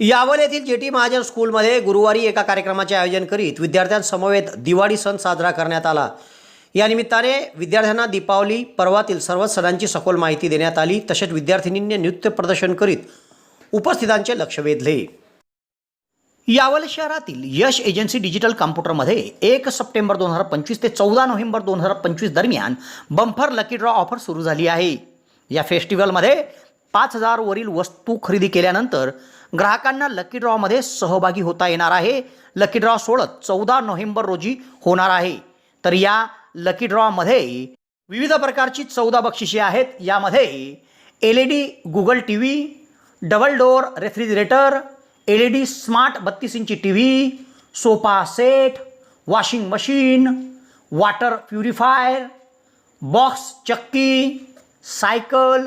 यावल येथील जे टी महाजन स्कूलमध्ये गुरुवारी एका कार्यक्रमाचे आयोजन करीत विद्यार्थ्यांसमवेत दिवाळी सण साजरा करण्यात आला. या निमित्ताने विद्यार्थ्यांना दीपावली पर्वातील सर्व सणांची सखोल माहिती देण्यात आली तसेच विद्यार्थिनींनी नृत्य प्रदर्शन करीत उपस्थितांचे लक्ष वेधले. यावल शहरातील यश एजन्सी डिजिटल कॉम्प्युटरमध्ये एक सप्टेंबर दोन हजार पंचवीस ते चौदा नोव्हेंबर दोन हजार पंचवीस दरम्यान बंफर लकी ड्रॉ ऑफर सुरू झाली आहे. या फेस्टिवलमध्ये पाच हजारवरील वस्तू खरेदी केल्यानंतर ग्राहकांना लकी ड्रॉमध्ये सहभागी होता येणार आहे. लकी ड्रॉ सोडत चौदा नोव्हेंबर रोजी होणार आहे. तर या लकी ड्रॉमध्ये विविध प्रकारची चौदा बक्षिसे आहेत. यामध्ये L E D Google T V double door refrigerator L E D smart बत्तीस इंची T V sofa set washing machine water purifier box चक्की cycle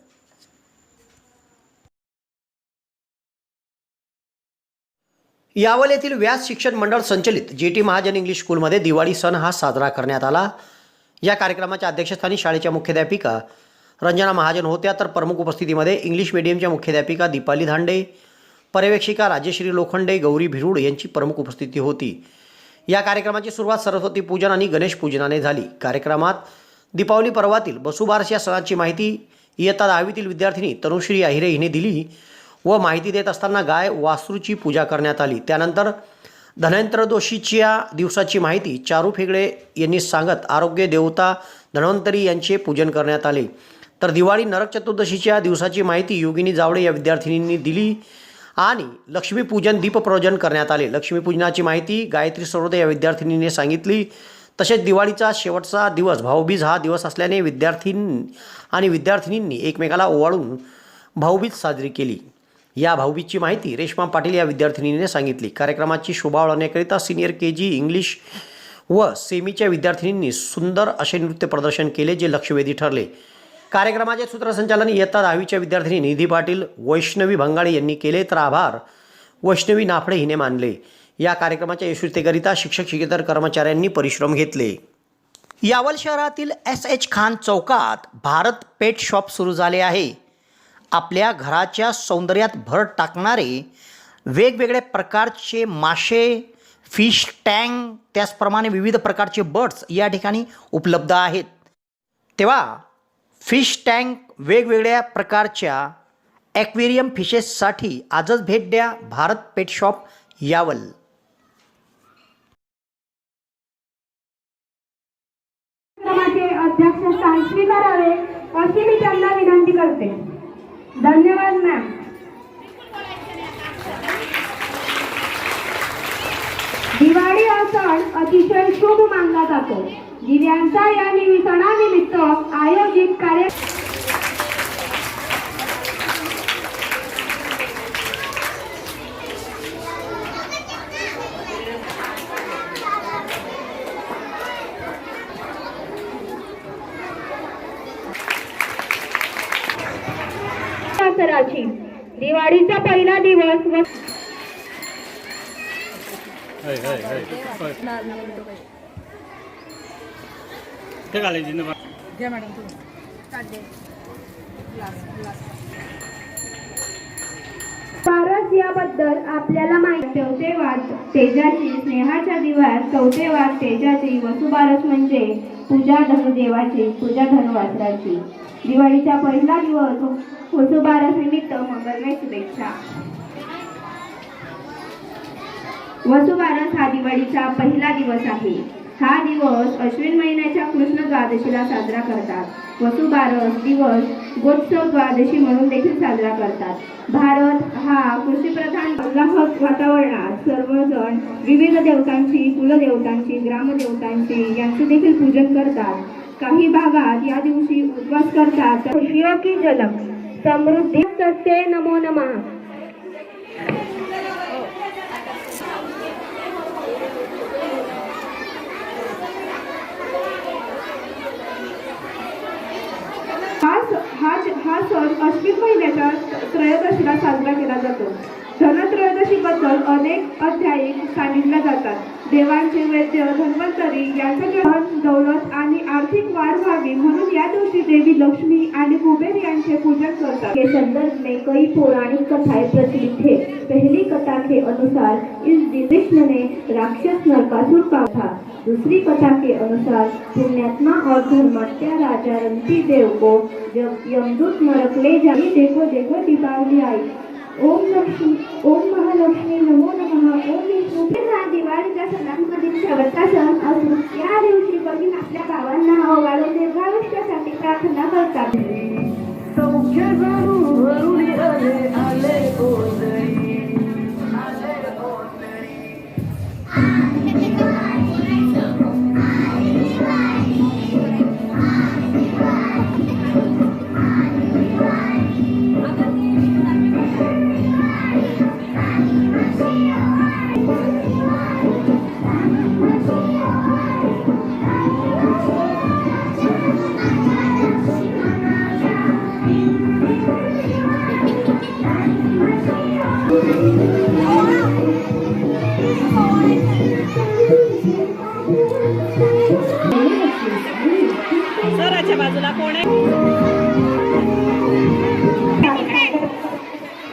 Yawal येथील व्यास शिक्षण मंडळ संचलित जे टी महाजन इंग्लिश स्कूलमध्ये दिवाळी सण हा साजरा करण्यात आला. या कार्यक्रमाच्या अध्यक्षस्थानी शाळेच्या मुख्याध्यापिका रंजना महाजन होत्या. तर प्रमुख उपस्थितीमध्ये इंग्लिश मीडियमच्या मुख्याध्यापिका दीपाली धांडे पर्यवेक्षिका राजेश्री लोखंडे गौरी भिरूड यांची प्रमुख उपस्थिती होती. या कार्यक्रमाची सुरुवात सरस्वती पूजन आणि गणेश पूजनाने झाली. कार्यक्रमात दीपावली पर्वातील बसुबारस या सणाची माहिती इयत्ता दहावीतील विद्यार्थिनी तनुश्री आहिरे हिने दिली. व माहिती देत असताना गाय वासरूची पूजा करण्यात आली. त्यानंतर धनंत्रदोषीच्या दिवसाची माहिती चारू फेगडे यांनी सांगत आरोग्य देवता धन्वंतरी यांचे पूजन करण्यात आले. तर दिवाळी नरक चतुर्दशीच्या दिवसाची माहिती योगिनी जावडे या विद्यार्थिनींनी दिली आणि लक्ष्मीपूजन दीपप्रज्वलन करण्यात आले. लक्ष्मीपूजनाची माहिती गायत्री सरोदे या विद्यार्थिनीने सांगितली. तसेच दिवाळीचा शेवटचा दिवस भाऊबीज हा दिवस असल्याने विद्यार्थी आणि विद्यार्थिनींनी एकमेकाला ओवाळून भाऊबीज साजरी केली. या भाऊबीजची माहिती रेश्मा पाटील या विद्यार्थिनीने सांगितली. कार्यक्रमाची शोभा वाढवण्याकरिता सिनियर के जी इंग्लिश व सेमीच्या विद्यार्थिनींनी सुंदर असे नृत्य प्रदर्शन केले जे लक्षवेधी ठरले. कार्यक्रमाचे सूत्रसंचालन इयत्ता दहावीच्या विद्यार्थिनी निधी पाटील वैष्णवी भंगाळे यांनी केले तर आभार. वैष्णवी नाफडे हिने मानले. या कार्यक्रमाच्या यशस्वीतेकरिता शिक्षक शिकेतर कर्मचाऱ्यांनी परिश्रम घेतले. यावल शहरातील एस एच खान चौकात भारत पेट शॉप सुरू झाले आहे. आपल्या घराच्या सौंदर्यात भर टाकणारे वेगवेगळ्या प्रकारचे मासे फिश टँक त्याचप्रमाणे विविध प्रकारचे बर्ड्स या ठिकाणी उपलब्ध आहेत. तेव्हा फिश टँक वेगवेगळ्या प्रकारच्या ॲक्वेरियम फिशेससाठी आजच भेट द्या. Bharat pet shop Yawal. अध्यक्ष स्थान स्वीकारावे अशी मी त्यांना विनंती करते. धन्यवाद मॅम दिवाळी हा सण अतिशय शुभ मानला जातो. दिव्यांचा या निमित्तानिमित्त आयोजित कार्य सराची दिवाळीचा पहिला दिवस व फारच याबद्दल आपल्याला माहिती चौथे वाद तेजाची स्नेहाच्या दिवस चौथे वाद तेजाची वसुबारस म्हणजे पूजा धनुदेवाची पूजा धनुवासराची दिवाळीचा पहिला दिवस वसुबारस निमित्त मंगलमय शुभेच्छा. वसुबारस हा दिवाळीचा पहिला दिवस आहे. हा दिवस अश्विन महिन्याच्या द्वादशीला साजरा करतात. वसुबारस दिवस गोत्सव द्वादशी म्हणून देखील साजरा करतात. भारत हा कृषीप्रधान उल्हास वातावरणात सर्वजण विविध देवतांची कुलदेवतांची ग्रामदेवतांची यांचे देखील पूजन करतात. काही भागात या दिवशी उपवास करतात. खुशियों की झलक समृद्धी. सस्ते नमो नमः. अश्विन महिन्याच्या त्रयोदशीला साजरा केला जातो. धनत्रयोदशीबद्दल अनेक अध्यायी सांगितल्या जातात. देवांचे वैद्य धन्वंतरी यांचं धन दौलत आणि आर्थिक वाढ व्हावी म्हणून या दिवशी देवी लक्ष्मी आणि कुबेर यांचे पूजन करतात. के संदर्भ में कई पौराणिक कथाएं प्रचलित है. पहली कथा के अनुसार इस दिन कृष्ण ने राक्षस नरकासुर का था. दूसरी कथा के अनुसार पुण्यात्मा और धर्मात्या राजा रंती देव को जब यमदूत नरक ले जाए देखो देखो दीपावली आई. ओम लक्ष्मी ओम महालक्ष्मी नमो नमः ओम विष्णु. हा दिवाळीच्या सणांमधील शेवटचा सण असून या दिवशी बहीण आपल्या भावांना ओवाळून दीर्घायुष्यासाठी प्रार्थना करतात. सराच्या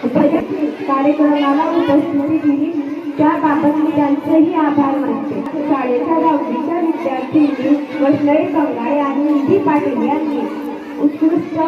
कोण कार्यक्रमाला उपस्थिती दिली. त्याबाबत मी त्यांचेही आभार मानते. शाळेच्या दहावीच्या विद्यार्थ्यांनी वैष्णवी बंगाळे आणि निधी पाटील यांनी उत्कृष्ट